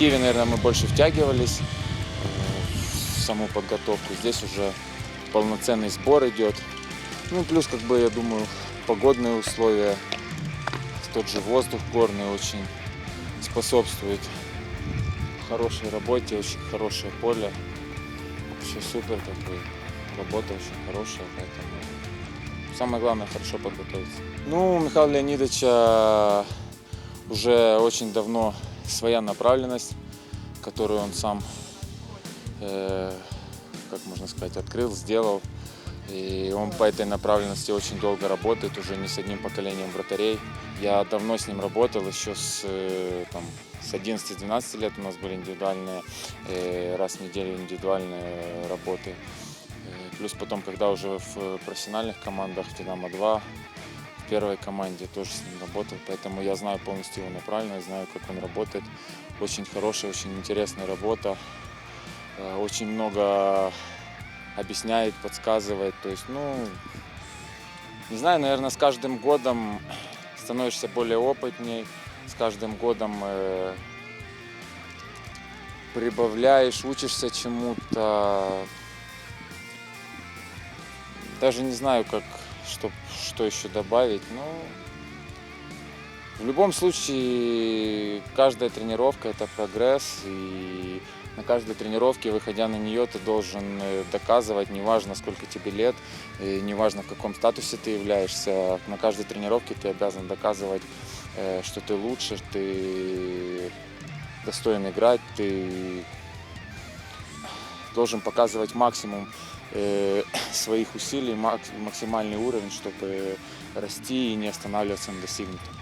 Киеве, наверное, мы больше втягивались э, в саму подготовку. Здесь уже полноценный сбор идет. Ну, плюс, как бы, я думаю, погодные условия, тот же воздух горный очень способствует хорошей работе, очень хорошее поле. Все супер, как бы, работа очень хорошая, поэтому самое главное хорошо подготовиться. Ну, у Михаила Леонидовича уже очень давно своя направленность, которую он сам, э, как можно сказать, открыл, сделал. И он по этой направленности очень долго работает, уже не с одним поколением вратарей. Я давно с ним работал, еще с, э, там, с 11-12 лет у нас были индивидуальные, э, раз в неделю индивидуальные работы. Э, Плюс потом, когда уже в профессиональных командах «Динамо-2», в первой команде тоже с ним работал, поэтому я знаю полностью его направленность, знаю, как он работает. Очень хорошая, очень интересная работа. Э, Очень много объясняет, подсказывает. То есть, ну, не знаю, наверное, с каждым годом становишься более опытней, с каждым годом э, прибавляешь, учишься чему-то. Даже не знаю, как, что, что еще добавить, но в любом случае каждая тренировка это прогресс, и на каждой тренировке, выходя на нее, ты должен э, доказывать, неважно сколько тебе лет, и неважно в каком статусе ты являешься, на каждой тренировке ты обязан доказывать, э, что ты лучше, ты достоин играть, ты должен показывать максимум э, своих усилий, мак- максимальный уровень, чтобы расти и не останавливаться на достигнутом.